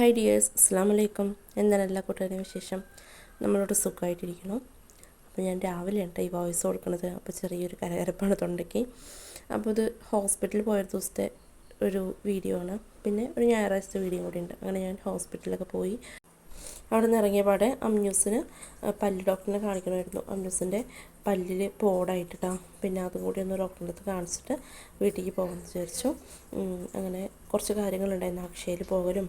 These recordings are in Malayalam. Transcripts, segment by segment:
ഹായ് ഡിയേഴ്സ് അസ്സാം വലൈക്കും എന്താണ് എല്ലാ കൂട്ടുകാരുടെയും വിശേഷം? നമ്മളോട് സുഖമായിട്ടിരിക്കണം അപ്പോൾ ഞാൻ രാവിലെ ഈ വോയിസ് കൊടുക്കുന്നത്. അപ്പോൾ ചെറിയൊരു കരകരപ്പാണ് തൊണ്ടയ്ക്ക്. അപ്പോൾ ഇത് ഹോസ്പിറ്റലിൽ പോയ ദിവസത്തെ ഒരു വീഡിയോ ആണ്. പിന്നെ ഒരു ഞായറാഴ്ചത്തെ വീഡിയോ കൂടി ഉണ്ട്. അങ്ങനെ ഞാൻ ഹോസ്പിറ്റലിലൊക്കെ പോയി. അവിടെ നിന്ന് ഇറങ്ങിയ പാടെ അമ്യൂസിന് പല്ല് ഡോക്ടറിനെ കാണിക്കണമായിരുന്നു. അമ്യൂസിന്റെ പല്ലിൽ പോടായിട്ടിട്ടാ പിന്നെ അതുകൂടി ഒന്ന് ഡോക്ടറിന്റെ അടുത്ത് കാണിച്ചിട്ട് വീട്ടിലേക്ക് പോകാമെന്ന് വിചാരിച്ചു. അങ്ങനെ കുറച്ച് കാര്യങ്ങളുണ്ടായിരുന്നു. അക്ഷയയിൽ പോകലും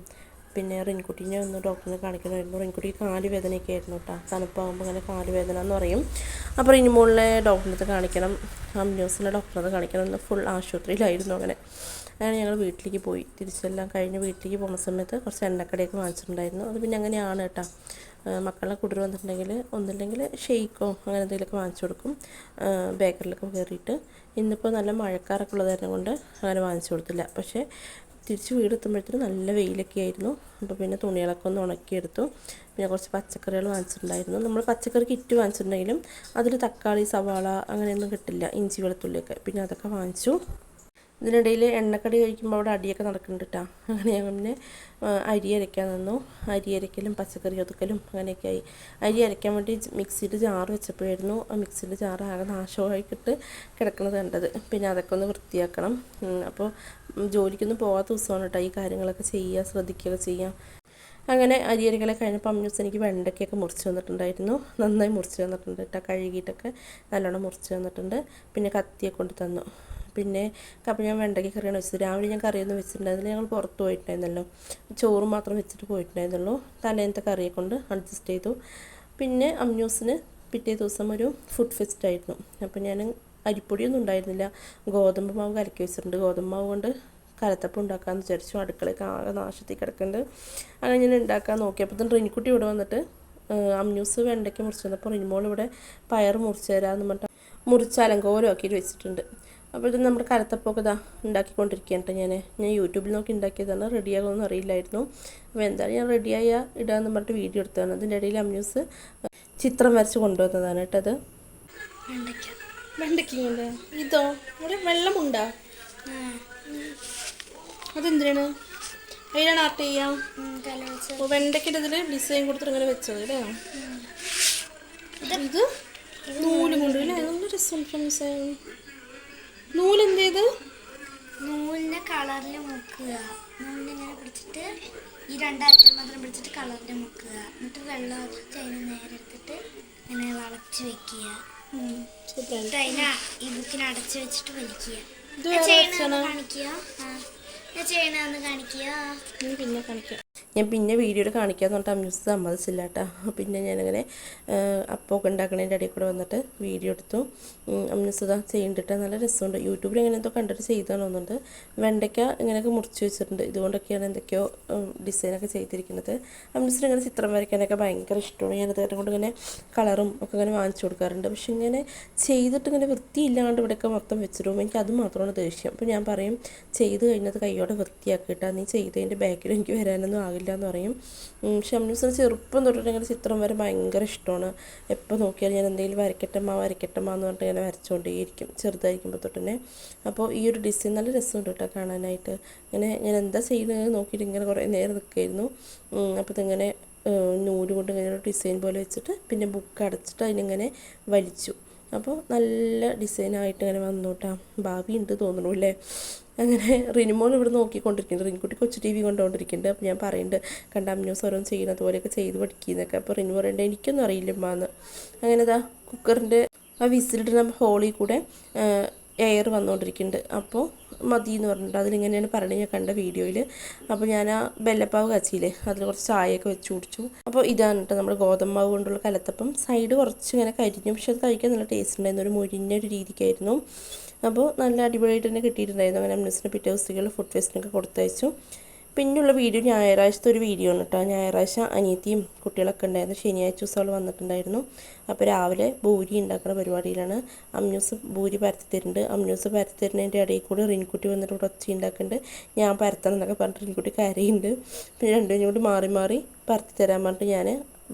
പിന്നെ റിൻകുട്ടീനെ ഒന്ന് ഡോക്ടറിനെ കാണിക്കണമായിരുന്നു റിൻകുട്ടി കാൽ വേദനയൊക്കെ ആയിരുന്നു കേട്ടോ. തണുപ്പാകുമ്പോൾ അങ്ങനെ കാൽ വേദന എന്ന് പറയും. അപ്പോൾ ഇനി മുകളിലെ ഡോക്ടറിന്റെ അടുത്ത് കാണിക്കണം. അമ്യൂസിന്റെ ഡോക്ടറിനെ കാണിക്കണം. എന്ന് ഫുൾ ആശുപത്രിയിലായിരുന്നു അങ്ങനെ. അങ്ങനെ ഞങ്ങൾ വീട്ടിലേക്ക് പോയി. തിരിച്ചെല്ലാം കഴിഞ്ഞ് വീട്ടിലേക്ക് പോകുന്ന സമയത്ത് കുറച്ച് എണ്ണക്കടയൊക്കെ വാങ്ങിച്ചിട്ടുണ്ടായിരുന്നു. അത് പിന്നെ അങ്ങനെയാണ് കേട്ടോ. മക്കളെ കുടിർ വന്നിട്ടുണ്ടെങ്കിൽ ഒന്നില്ലെങ്കിൽ ഷെയ്ക്കോ അങ്ങനെ എന്തെങ്കിലുമൊക്കെ വാങ്ങിച്ചു കൊടുക്കും. ബേക്കറിലൊക്കെ കയറിയിട്ട്. ഇന്നിപ്പോൾ നല്ല മഴക്കാരൊക്കെ ഉള്ളതായിരുന്നു കൊണ്ട് അങ്ങനെ വാങ്ങിച്ചു കൊടുത്തില്ല. പക്ഷേ തിരിച്ച് വീടെത്തുമ്പോഴത്തേനും നല്ല വെയിലൊക്കെ ആയിരുന്നു. അപ്പോൾ പിന്നെ തുണികളൊക്കെ ഒന്ന് ഉണക്കിയെടുത്തു. പിന്നെ കുറച്ച് പച്ചക്കറികൾ വാങ്ങിച്ചിട്ടുണ്ടായിരുന്നു. നമ്മൾ പച്ചക്കറി കിറ്റ് വാങ്ങിച്ചിട്ടുണ്ടെങ്കിലും അതിൽ തക്കാളി സവാള അങ്ങനെയൊന്നും കിട്ടില്ല. ഇഞ്ചി വെളുത്തുള്ളിയൊക്കെ. പിന്നെ അതൊക്കെ വാങ്ങിച്ചു. ഇതിനിടയിൽ എണ്ണക്കടി കഴിക്കുമ്പോൾ അവിടെ അടിയൊക്കെ നടക്കുന്നുണ്ട് കേട്ടോ അങ്ങനെ ഞാൻ പിന്നെ അരി അരയ്ക്കാൻ നിന്നു. അരി അരയ്ക്കലും പച്ചക്കറി ഒതുക്കലും അങ്ങനെയൊക്കെ ആയി. അരി അരയ്ക്കാൻ വേണ്ടി മിക്സിയിൽ ജാറ് വെച്ചപ്പോഴായിരുന്നു ആ മിക്സിയിൽ ജാറ് ആകെ നാശമായിട്ട് കിടക്കുന്നത് കണ്ടത്. പിന്നെ അതൊക്കെ ഒന്ന് വൃത്തിയാക്കണം. അപ്പോൾ ജോലിക്കൊന്നും പോകാത്ത ദിവസമാണ് കേട്ടോ ഈ കാര്യങ്ങളൊക്കെ ചെയ്യുക ശ്രദ്ധിക്കുക ചെയ്യാം. അങ്ങനെ അരിയരികളെ കഴിഞ്ഞപ്പോൾ അമ്മ ദിവസം എനിക്ക് വെണ്ടയ്ക്കൊക്കെ മുറിച്ച് തന്നിട്ടുണ്ടായിരുന്നു. നന്നായി മുറിച്ച് തന്നിട്ടുണ്ട് കേട്ടോ കഴുകിയിട്ടൊക്കെ നല്ലോണം മുറിച്ച് തന്നിട്ടുണ്ട്. പിന്നെ കത്തിയെ കൊണ്ട് തന്നു. പിന്നെ കപ്പ ഞാൻ വെണ്ടയ്ക്ക് കറിയാണ് വെച്ചത്. രാവിലെ ഞാൻ കറിയൊന്നും വെച്ചിട്ടുണ്ടായിരുന്നില്ല. ഞങ്ങൾ പുറത്ത് പോയിട്ടുണ്ടായിരുന്നല്ലോ. ചോറ് മാത്രം വെച്ചിട്ട് പോയിട്ടുണ്ടായിരുന്നുള്ളൂ. തലേന്നത്തെ കറിയെ കൊണ്ട് അഡ്ജസ്റ്റ് ചെയ്തു. പിന്നെ അമ്മ്യൂസിന് പിറ്റേ ദിവസം ഒരു ഫുഡ് ഫെസ്റ്റ് ആയിരുന്നു. അപ്പോൾ ഞാൻ അരിപ്പൊടിയൊന്നും ഉണ്ടായിരുന്നില്ല. ഗോതമ്പ് മാവ് കലക്കി വെച്ചിട്ടുണ്ട്. ഗോതമ്പ് മാവ് കൊണ്ട് കലത്തപ്പം ഉണ്ടാക്കാമെന്ന് വിചാരിച്ചു. അടുക്കളയൊക്കെ ആകെ നാശത്തിൽ കിടക്കുന്നുണ്ട്. അങ്ങനെ ഞാൻ ഉണ്ടാക്കാൻ നോക്കിയപ്പോൾ തന്നെ റിനിക്കുട്ടി ഇവിടെ വന്നിട്ട് അമ്യൂസ് വെണ്ടയ്ക്ക് മുറിച്ചു തന്നപ്പോൾ റിനിമോൾ ഇവിടെ പയർ മുറിച്ചു തരാമെന്ന് പറഞ്ഞിട്ട് മുറിച്ച് അലങ്കോലമാക്കിയിട്ട് വെച്ചിട്ടുണ്ട്. അപ്പോൾ ഇത് നമ്മുടെ കരത്തപ്പൊക്കെ ഇതാ ഉണ്ടാക്കിക്കൊണ്ടിരിക്കുകയാണ് ഞാൻ. ഞാൻ യൂട്യൂബിൽ നോക്കി ഉണ്ടാക്കിയതാണ്. റെഡിയാകുമെന്ന് അറിയില്ലായിരുന്നു. അപ്പോൾ എന്തായാലും ഞാൻ റെഡിയായ ഇടാന്ന് പറഞ്ഞിട്ട് വീഡിയോ എടുത്തതാണ്. അതിന്റെ ഇടയിൽ അമ്യൂസ് ചിത്രം വരച്ച് കൊണ്ടുവന്നതാണ് കേട്ടത് വെണ്ടയ്ക്ക. വെണ്ടയ്ക്കുണ്ട് ഇതോ? ഇവിടെ വെള്ളമുണ്ടോ അതെന്തിനാണ്? അതിലാണ് ആർട്ട് ചെയ്യാം? വെണ്ടയ്ക്കിന്റെ ഇതിൽ ഡിസൈൻ കൊടുത്തിട്ട് ഇങ്ങനെ വെച്ചത് അല്ലേ? ഇത് നൂൽ കൊണ്ടുപോയി അല്ലേ? നല്ല രസം ഡിസൈൻ നൂൽ എന്ത് ചെയ്ത് നൂലിനെ കളറിൽ മുക്കുക. നൂലിനെ ഇങ്ങനെ പിടിച്ചിട്ട് ഈ രണ്ടറ്റം മാത്രം പിടിച്ചിട്ട് കളറിൽ മുക്കുക. എന്നിട്ട് വെള്ളം ഒഴിച്ചിട്ട് അതിനെ നേരെ എടുത്തിട്ട് ഇങ്ങനെ വളച്ച് വെക്കുക. എന്നിട്ട് അതിനെ ഈ ബുക്കിനെ അടച്ചു വെച്ചിട്ട് വലിക്കുക. ചെയ്യണമെന്ന് കാണിക്കുക. ഞാൻ ചെയ്യണമെന്ന് കാണിക്കുക. പിന്നെ കാണിക്കാം. ഞാൻ പിന്നെ വീഡിയോയിൽ കാണിക്കാമെന്ന് പറഞ്ഞിട്ട് അമ്യൂസ് സമ്മതിച്ചില്ല കേട്ടോ പിന്നെ ഞാനിങ്ങനെ അപ്പമൊക്കെ ഉണ്ടാക്കണതിന്റെ ഇടയിൽ കൂടെ വന്നിട്ട് വീഡിയോ എടുത്തു. അമ്യൂസ് ഇതാ ചെയ്യേണ്ടിട്ട്. നല്ല രസമുണ്ട്. യൂട്യൂബിൽ ഇങ്ങനെ എന്തോ കണ്ടിട്ട് ചെയ്താണ് തോന്നുന്നുണ്ട്. വെണ്ടയ്ക്ക ഇങ്ങനെയൊക്കെ മുറിച്ച് വെച്ചിട്ടുണ്ട്. ഇതുകൊണ്ടൊക്കെയാണ് എന്തൊക്കെയോ ഡിസൈനൊക്കെ ചെയ്തിരിക്കുന്നത്. അമ്യൂസിന് ഇങ്ങനെ ചിത്രം വരയ്ക്കാനൊക്കെ ഭയങ്കര ഇഷ്ടമാണ്. ഞാനത് കൊണ്ട് ഇങ്ങനെ കളറും ഒക്കെ ഇങ്ങനെ വാങ്ങിച്ചു കൊടുക്കാറുണ്ട്. പക്ഷെ ഇങ്ങനെ ചെയ്തിട്ട് ഇങ്ങനെ വൃത്തിയില്ലാണ്ട് ഇവിടെയൊക്കെ മൊത്തം വെച്ചിടും. എനിക്ക് അത് മാത്രമാണ് ദേഷ്യം. അപ്പോൾ ഞാൻ പറയും ചെയ്ത് കഴിഞ്ഞത് കൈയോടെ വൃത്തിയാക്കിയിട്ടാണ് നീ ചെയ്തതിന്റെ ബാക്കിൽ എനിക്ക് വരാനൊന്നും ആകില്ല. എന്ന് പറയും. അമ്യൂസിന് ചെറുപ്പം തൊട്ടിട്ട് ഇങ്ങനെ ചിത്രം വരെ ഭയങ്കര ഇഷ്ടമാണ്. എപ്പോൾ നോക്കിയാലും ഞാൻ എന്തെങ്കിലും വരയ്ക്കട്ടമ്മ വരയ്ക്കട്ടമ്മ എന്ന് പറഞ്ഞിട്ട് ഇങ്ങനെ വരച്ചുകൊണ്ടേയിരിക്കും ചെറുതായിരിക്കുമ്പോൾ തൊട്ടുതന്നെ അപ്പോൾ ഈ ഒരു ഡിസൈൻ നല്ല രസമുണ്ട് കേട്ടോ കാണാനായിട്ട്. ഇങ്ങനെ ഞാൻ എന്താ ചെയ്യുന്നത് നോക്കിയിട്ട് ഇങ്ങനെ കുറേ നേരം നിൽക്കുമായിരുന്നു അപ്പോൾ ഇതിങ്ങനെ നൂൽ കൊണ്ട് ഇങ്ങനെ ഒരു ഡിസൈൻ പോലെ വെച്ചിട്ട് പിന്നെ ബുക്ക് അടച്ചിട്ട് അതിനിങ്ങനെ വലിച്ചു. അപ്പോൾ നല്ല ഡിസൈനായിട്ട് ഇങ്ങനെ വന്നു കേട്ടോ ഭാവി ഉണ്ട് തോന്നുന്നു അല്ലേ? അങ്ങനെ റിനിമോൾ ഇവിടെ നോക്കിക്കൊണ്ടിരിക്കുന്നുണ്ട്. റിൻകുട്ടി കൊച്ചു ടി വി കൊണ്ടുകൊണ്ടിരിക്കുന്നുണ്ട്. അപ്പോൾ ഞാൻ പറയുന്നുണ്ട് കണ്ട അമ്യൂസ് ഓരോന്ന് ചെയ്യുന്നത് പോലെയൊക്കെ ചെയ്ത് പഠിക്കുന്നൊക്കെ അപ്പോൾ റിനു പറയണ്ടേ എനിക്കൊന്നും അറിയില്ല അങ്ങനെ ഇതാ കുക്കറിന്റെ ആ വിസിലിടുന്ന ഹോളിൽ കൂടെ എയർ വന്നുകൊണ്ടിരിക്കുന്നുണ്ട്. അപ്പോൾ മതി എന്ന് പറഞ്ഞിട്ട് അതിലിങ്ങനെയാണ് പറയുന്നത് ഞാൻ കണ്ട വീഡിയോയിൽ. അപ്പോൾ ഞാൻ ആ ബെല്ലപ്പാവ് കച്ചിയില്ലേ അതിൽ കുറച്ച് ചായയൊക്കെ വെച്ച് കുടിച്ചു. അപ്പോൾ ഇതാണ് കേട്ടോ നമ്മുടെ ഗോതമ്പാവ് കൊണ്ടുള്ള കലത്തപ്പം. സൈഡ് കുറച്ച് ഇങ്ങനെ കരിഞ്ഞു. പക്ഷെ അത് കഴിക്കാൻ നല്ല ടേസ്റ്റ് ഉണ്ടായിരുന്നു. ഒരു മുരിഞ്ഞ ഒരു രീതിക്കായിരുന്നു. അപ്പോൾ നല്ല അടിപൊളിയായിട്ട് തന്നെ കിട്ടിയിട്ടുണ്ടായിരുന്നു. അങ്ങനെ അമ്യൂസിന് പിറ്റേ ദിവസത്തേക്കുള്ള ഫുഡ് ഫെസ്റ്റിനൊക്കെ കൊടുത്തയച്ചു. പിന്നെയുള്ള വീഡിയോ ഞായറാഴ്ചത്തെ ഒരു വീഡിയോ ആണ് കേട്ടോ ഞായറാഴ്ച അനിയത്തിയും കുട്ടികളൊക്കെ ഉണ്ടായിരുന്നു. ശനിയാഴ്ച ദിവസം അവൾ വന്നിട്ടുണ്ടായിരുന്നു. അപ്പോൾ രാവിലെ ഭൂരി ഉണ്ടാക്കുന്ന പരിപാടിയിലാണ്. അമ്യൂസ് ഭൂരി പരത്തി തരുന്നുണ്ട്. അമ്യൂസ് പരത്തി തരുന്നതിന്റെ ഇടയിൽ കൂടി റിൻകുട്ടി വന്നിട്ട് ഇവിടെ ഒച്ച ഉണ്ടാക്കുന്നുണ്ട്. ഞാൻ പരത്തണം എന്നൊക്കെ പറഞ്ഞിട്ട് റിൻകുട്ടി കരയുണ്ട് പിന്നെ രണ്ടുപേരും കൂടി മാറി മാറി പരത്തി തരാൻ പറഞ്ഞിട്ട് ഞാൻ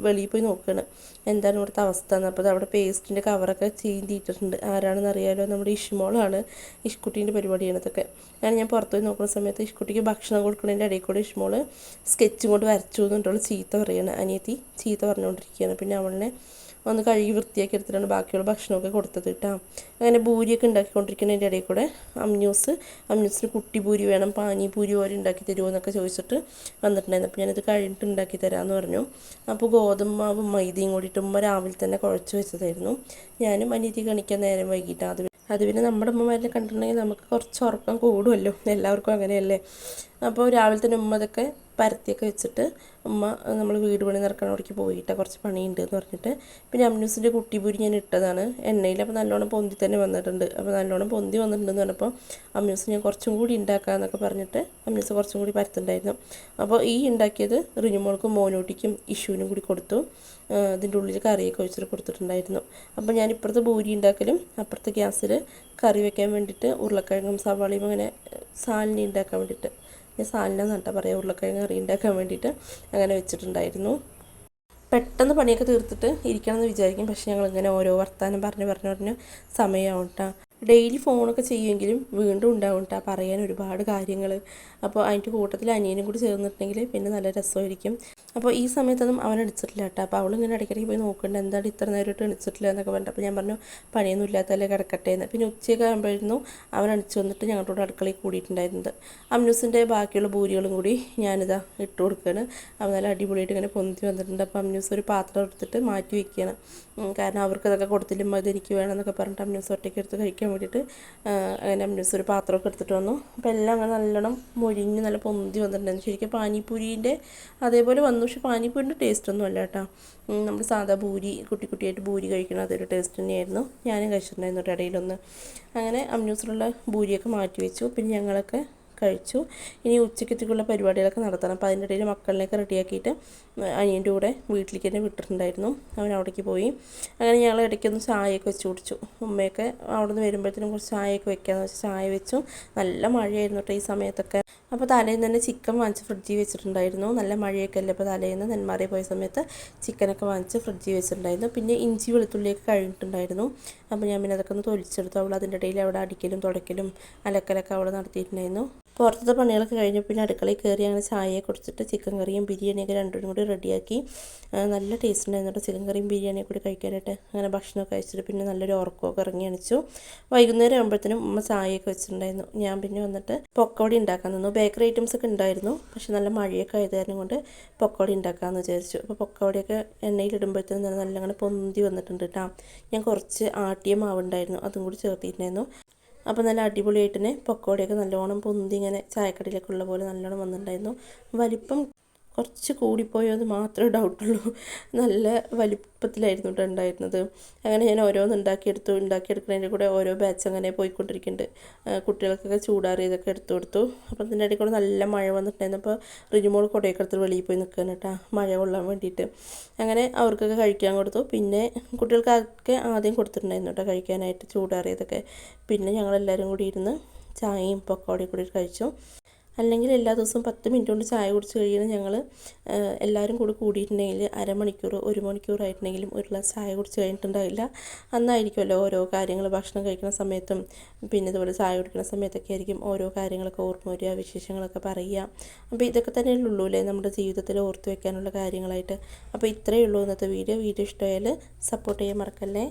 വെളിയിൽ പോയി നോക്കുകയാണ് എന്താണ് ഇവിടുത്തെ അവസ്ഥ എന്ന്. അപ്പോൾ അവിടെ പേസ്റ്റിന്റെ കവറൊക്കെ ചീന്തിയിട്ടിട്ടുണ്ട് ആരാണെന്ന് അറിയാലോ? നമ്മുടെ ഇഷ്മോളാണ് ഇഷ്കുട്ടീന്റെ പരിപാടിയാണ് ഇതൊക്കെ. ഞാൻ ഞാൻ പുറത്തു പോയി നോക്കുന്ന സമയത്ത് ഇഷ്കുട്ടിക്ക് ഭക്ഷണം കൊടുക്കുന്നതിന്റെ ഇടയിൽ കൂടെ ഇഷ്മോൾ സ്കെച്ചും കൊണ്ട് വരച്ചു എന്നിട്ടുള്ള ചീത്ത പറയുകയാണ് അനിയത്തി ചീത്ത പറഞ്ഞുകൊണ്ടിരിക്കുകയാണ്. പിന്നെ അവളിനെ ഒന്ന് കഴുകി വൃത്തിയാക്കി എടുത്തിട്ടാണ് ബാക്കിയുള്ള ഭക്ഷണമൊക്കെ കൊടുത്തത് കേട്ടോ. അങ്ങനെ ഭൂരിയൊക്കെ ഉണ്ടാക്കിക്കൊണ്ടിരിക്കുന്നതിന്റെ ഇടയിൽ കൂടെ അമ്യൂസ് അമ്യൂസിന് കുട്ടി ഭൂരി വേണം പാനി ഭൂരി പോലെ ഉണ്ടാക്കി തരുമോ എന്നൊക്കെ ചോദിച്ചിട്ട് വന്നിട്ടുണ്ടായിരുന്നു. അപ്പോൾ ഞാനിത് കഴിഞ്ഞിട്ട് ഉണ്ടാക്കി തരാമെന്ന് പറഞ്ഞു. അപ്പോൾ ഗോതമ്പ് മാവും മൈദയും കൂടിയിട്ട് ഉമ്മ രാവിലെ തന്നെ കുഴച്ച് വെച്ചതായിരുന്നു. ഞാനും അനിയത്തി കണിക്കാൻ നേരം വൈകിട്ട് അത് അത് പിന്നെ നമ്മുടെ അമ്മമാരെ കണ്ടിട്ടുണ്ടെങ്കിൽ നമുക്ക് കുറച്ച് ഉറക്കം കൂടുമല്ലോ. എല്ലാവർക്കും അങ്ങനെയല്ലേ? അപ്പോൾ രാവിലെ തന്നെ ഉമ്മ അതൊക്കെ പരത്തിയൊക്കെ വെച്ചിട്ട് ഉമ്മ നമ്മൾ വീട് പണി നടക്കണവിടേക്ക് പോയിട്ട് കുറച്ച് പണിയുണ്ട് എന്ന് പറഞ്ഞിട്ട്. പിന്നെ അമ്നൂസിന്റെ കുട്ടിപൂരി ഞാൻ ഇട്ടതാണ്. എണ്ണയിൽ അപ്പോൾ നല്ലോണം പൊന്തി തന്നെ വന്നിട്ടുണ്ട്. അപ്പോൾ നല്ലോണം പൊന്തി വന്നിട്ടുണ്ടെന്ന് പറഞ്ഞപ്പോൾ അമ്നൂസ് ഞാൻ കുറച്ചും കൂടി ഉണ്ടാക്കാമെന്നൊക്കെ പറഞ്ഞിട്ട് അമ്നൂസ് കുറച്ചും കൂടി പരത്തുണ്ടായിരുന്നു. അപ്പോൾ ഈ ഉണ്ടാക്കിയത് റിനുമോൾക്കും മോനോട്ടിക്കും ഇഷുവിനും കൂടി കൊടുത്തു. ഇതിന്റെ ഉള്ളിൽ കറിയൊക്കെ ഒഴിച്ചിട്ട് കൊടുത്തിട്ടുണ്ടായിരുന്നു. അപ്പോൾ ഞാൻ ഇപ്പുറത്തെ ഭൂരി ഉണ്ടാക്കലും അപ്പുറത്തെ ഗ്യാസിൽ കറി വെക്കാൻ വേണ്ടിയിട്ട് ഉരുളക്കിഴങ്ങും സവാളയും അങ്ങനെ സാലിനി ഉണ്ടാക്കാൻ വേണ്ടിയിട്ട്. ഞാൻ സാലിനെന്ന് കേട്ടോ പറയാം ഉരുളക്കിഴങ്ങ് കറി ഉണ്ടാക്കാൻ വേണ്ടിയിട്ട് അങ്ങനെ വെച്ചിട്ടുണ്ടായിരുന്നു. പെട്ടെന്ന് പണിയൊക്കെ തീർത്തിട്ട് ഇരിക്കണം എന്ന് വിചാരിക്കും. പക്ഷേ ഞങ്ങൾ ഇങ്ങനെ ഓരോ വർത്താനം പറഞ്ഞ് പറഞ്ഞ് പറഞ്ഞ് സമയമാവും കേട്ടോ ഡെയിലി ഫോണൊക്കെ ചെയ്യുമെങ്കിലും വീണ്ടും ഉണ്ടാവും കേട്ടോ പറയാൻ ഒരുപാട് കാര്യങ്ങൾ അപ്പോൾ അതിന്റെ കൂട്ടത്തിൽ അനിയനും കൂടി ചേർന്നിട്ടുണ്ടെങ്കിൽ പിന്നെ നല്ല രസമായിരിക്കും. അപ്പോൾ ഈ സമയത്തൊന്നും അവൻ അടിച്ചിട്ടില്ല കേട്ടോ അപ്പോൾ അവളിങ്ങനെ ഇടയ്ക്കിടയ്ക്ക് പോയി നോക്കണ്ട എന്താണ് ഇത്ര നേരമായിട്ട് അടിച്ചിട്ടില്ല എന്നൊക്കെ പറഞ്ഞിട്ട്. അപ്പോൾ ഞാൻ പറഞ്ഞു പണിയൊന്നും ഇല്ലാത്തല്ലേ കിടക്കട്ടെ എന്ന്. പിന്നെ ഉച്ചയൊക്കെ ആകുമ്പോഴായിരുന്നു അവൻ അടിച്ചു വന്നിട്ട് ഞങ്ങളുടെ അടുക്കളയിൽ കൂടിയിട്ടുണ്ടായിരുന്നത്. അമ്യൂസിന്റെ ബാക്കിയുള്ള ഭൂരികളും കൂടി ഞാനിതാ ഇട്ട് കൊടുക്കുകയാണ് അവൻ നല്ല അടിപൊളിയായിട്ട് ഇങ്ങനെ പൊന്തി വന്നിട്ടുണ്ട്. അപ്പോൾ അമ്യൂസ് ഒരു പാത്രം എടുത്തിട്ട് മാറ്റി വെക്കുകയാണ്. ഉം, കാരണം അവർക്ക് ഇതൊക്കെ കൊടുത്തില്ലും അത് എനിക്ക് വേണമെന്നൊക്കെ പറഞ്ഞിട്ട് അമ്മ്യൂസ് ഒറ്റയ്ക്ക് എടുത്ത് കഴിക്കാൻ വേണ്ടിയിട്ട് അങ്ങനെ അമ്മ്യൂസ് ഒരു പാത്രമൊക്കെ എടുത്തിട്ട് വന്നു. അപ്പോൾ എല്ലാം അങ്ങനെ നല്ലോണം മൊരിഞ്ഞ് നല്ല പൊന്തി വന്നിട്ടുണ്ടായിരുന്നു. ശരിക്കും പാനിപ്പൂരിന്റെ അതേപോലെ വന്നു. പക്ഷേ പാനിപ്പൂരിന്റെ ടേസ്റ്റ് ഒന്നും അല്ല കേട്ടോ. നമ്മൾ സാധാ ഭൂരി കുട്ടി കുട്ടിയായിട്ട് ഭൂരി കഴിക്കണം അതൊരു ടേസ്റ്റ് തന്നെയായിരുന്നു. ഞാനും കഴിച്ചിട്ടുണ്ടായിരുന്നു ഇടയിലൊന്ന് അങ്ങനെ അമ്മ്യൂസിലുള്ള ഭൂരിയൊക്കെ മാറ്റി വെച്ചു. പിന്നെ ഞങ്ങളൊക്കെ കഴിച്ചു. ഇനി ഉച്ചക്കത്തേക്കുള്ള പരിപാടികളൊക്കെ നടത്തണം. അപ്പോൾ അതിന്റെ ഇടയിൽ മക്കളിനെയൊക്കെ റെഡിയാക്കിയിട്ട് അനിയന്റെ കൂടെ വീട്ടിലേക്ക് തന്നെ വിട്ടിട്ടുണ്ടായിരുന്നു. അവൻ അവിടേക്ക് പോയി. അങ്ങനെ ഞങ്ങൾ ഇടയ്ക്കൊന്ന് ചായയൊക്കെ വെച്ച് കുടിച്ചു. ഉമ്മയൊക്കെ അവിടെ നിന്ന് വരുമ്പോഴത്തേനും കുറച്ച് ചായയൊക്കെ വെക്കാമെന്ന് വെച്ചാൽ ചായ വെച്ചു. നല്ല മഴയായിരുന്നു കേട്ടോ ഈ സമയത്തൊക്കെ. അപ്പോൾ തലേന്ന് തന്നെ ചിക്കൻ വാങ്ങിച്ച് ഫ്രിഡ്ജിൽ വെച്ചിട്ടുണ്ടായിരുന്നു. നല്ല മഴയൊക്കെ അല്ലേ? അപ്പോൾ തലേന്ന് നെന്മാറി പോയ സമയത്ത് ചിക്കനൊക്കെ വാങ്ങിച്ച് ഫ്രിഡ്ജിൽ വെച്ചിട്ടുണ്ടായിരുന്നു. പിന്നെ ഇഞ്ചി വെളുത്തുള്ളിയൊക്കെ കഴിഞ്ഞിട്ടുണ്ടായിരുന്നു. അപ്പോൾ ഞാൻ പിന്നെ അതൊക്കെ ഒന്ന് തൊലിച്ചെടുത്തു. അവൾ അതിന്റെ ഇടയിൽ അവിടെ അടിക്കലും തുടയ്ക്കലും അലക്കലൊക്കെ അവൾ നടത്തിയിട്ടുണ്ടായിരുന്നു. പുറത്തത്തെ പണികളൊക്കെ കഴിഞ്ഞ് പിന്നെ അടുക്കളയിൽ കയറി അങ്ങനെ ചായയെ കുടിച്ചിട്ട് ചിക്കൻ കറിയും ബിരിയാണിയൊക്കെ രണ്ടും കൂടി റെഡിയാക്കി. നല്ല ടേസ്റ്റ് ഉണ്ടായിരുന്നു കേട്ടോ ചിക്കൻ കറിയും ബിരിയാണിയും കൂടി കഴിക്കാനായിട്ട്. അങ്ങനെ ഭക്ഷണമൊക്കെ കഴിച്ചിട്ട് പിന്നെ നല്ലൊരു ഉറക്കമൊക്കെ ഇറങ്ങി അണിച്ചു വൈകുന്നേരം ആകുമ്പോഴത്തേനും ഉമ്മ ചായയൊക്കെ വെച്ചിട്ടുണ്ടായിരുന്നു. ഞാൻ പിന്നെ വന്നിട്ട് പൊക്കോടി ഉണ്ടാക്കാൻ നിന്നു. ബേക്കറി ഐറ്റംസ് ഒക്കെ ഉണ്ടായിരുന്നു. പക്ഷെ നല്ല മഴയൊക്കെ ആയത് കാരണം കൊണ്ട് പൊക്കോടി ഉണ്ടാക്കാമെന്ന് വിചാരിച്ചു. അപ്പോൾ പൊക്കോടിയൊക്കെ എണ്ണയിലിടുമ്പോഴത്തേനും നല്ല അങ്ങനെ പൊന്തി വന്നിട്ടുണ്ട് കേട്ടോ ഞാൻ കുറച്ച് ആട്ടിയ മാവുണ്ടായിരുന്നു അതും കൂടി ചേർത്തിട്ടുണ്ടായിരുന്നു. അപ്പോൾ നല്ല അടിപൊളിയായിട്ട് തന്നെ പൊക്കോടിയൊക്കെ നല്ലോണം പൊന്തി ഇങ്ങനെ ചായക്കടയിലൊക്കെ ഉള്ള പോലെ നല്ലോണം വന്നിട്ടുണ്ടായിരുന്നു. വലിപ്പം കുറച്ച് കൂടിപ്പോയോ എന്ന് മാത്രമേ ഡൗട്ടുള്ളൂ നല്ല വലിപ്പത്തിലായിരുന്നു കേട്ടോ ഉണ്ടായിരുന്നത്. അങ്ങനെ ഞാൻ ഓരോന്ന് ഉണ്ടാക്കിയെടുത്തു. ഉണ്ടാക്കിയെടുക്കുന്നതിന്റെ കൂടെ ഓരോ ബാച്ച് അങ്ങനെ പോയിക്കൊണ്ടിരിക്കുന്നുണ്ട്. കുട്ടികൾക്കൊക്കെ ചൂടാറിയതൊക്കെ എടുത്തു കൊടുത്തു. അപ്പം അതിന്റെ ഇടയിൽ കൂടെ നല്ല മഴ വന്നിട്ടുണ്ടായിരുന്നു. അപ്പോൾ റിജുമോൾ കൊടയൊക്കെ എടുത്ത് വെളിയിൽ പോയി നിൽക്കുകയാണ് കേട്ടോ. മഴ കൊള്ളാൻ വേണ്ടിയിട്ട്. അങ്ങനെ അവർക്കൊക്കെ കഴിക്കാൻ കൊടുത്തു. പിന്നെ കുട്ടികൾക്കൊക്കെ ആദ്യം കൊടുത്തിട്ടുണ്ടായിരുന്നു കേട്ടോ കഴിക്കാനായിട്ട് ചൂടാറിയതൊക്കെ. പിന്നെ ഞങ്ങളെല്ലാവരും കൂടി ഇരുന്ന് ചായയും പക്കോടയും കൂടി കഴിച്ചു. അല്ലെങ്കിൽ എല്ലാ ദിവസവും പത്ത് മിനിറ്റ് കൊണ്ട് ചായ കുടിച്ച് കഴിയുന്ന ഞങ്ങൾ എല്ലാവരും കൂടി കൂടിയിട്ടുണ്ടെങ്കിൽ അരമണിക്കൂർ ഒരു മണിക്കൂർ മണിക്കൂറായിട്ടുണ്ടെങ്കിലും ഒരു ഗ്ലാസ് ചായ കുടിച്ച് കഴിഞ്ഞിട്ടുണ്ടാവില്ല. അന്നായിരിക്കുമല്ലോ ഓരോ കാര്യങ്ങൾ ഭക്ഷണം കഴിക്കുന്ന സമയത്തും പിന്നെ ഇതുപോലെ ചായ കുടിക്കുന്ന സമയത്തൊക്കെ ആയിരിക്കും ഓരോ കാര്യങ്ങളൊക്കെ ഓർമ്മ വരിക വിശേഷങ്ങളൊക്കെ പറയുക. അപ്പോൾ ഇതൊക്കെ തന്നെ ഉള്ളൂ അല്ലേ നമ്മുടെ ജീവിതത്തിൽ ഓർത്ത് വെക്കാനുള്ള കാര്യങ്ങളായിട്ട്. അപ്പോൾ ഇത്രയേ ഉള്ളൂ ഇന്നത്തെ വീഡിയോ. വീഡിയോ ഇഷ്ടമായാൽ സപ്പോർട്ട് ചെയ്യാൻ മറക്കല്ലേ.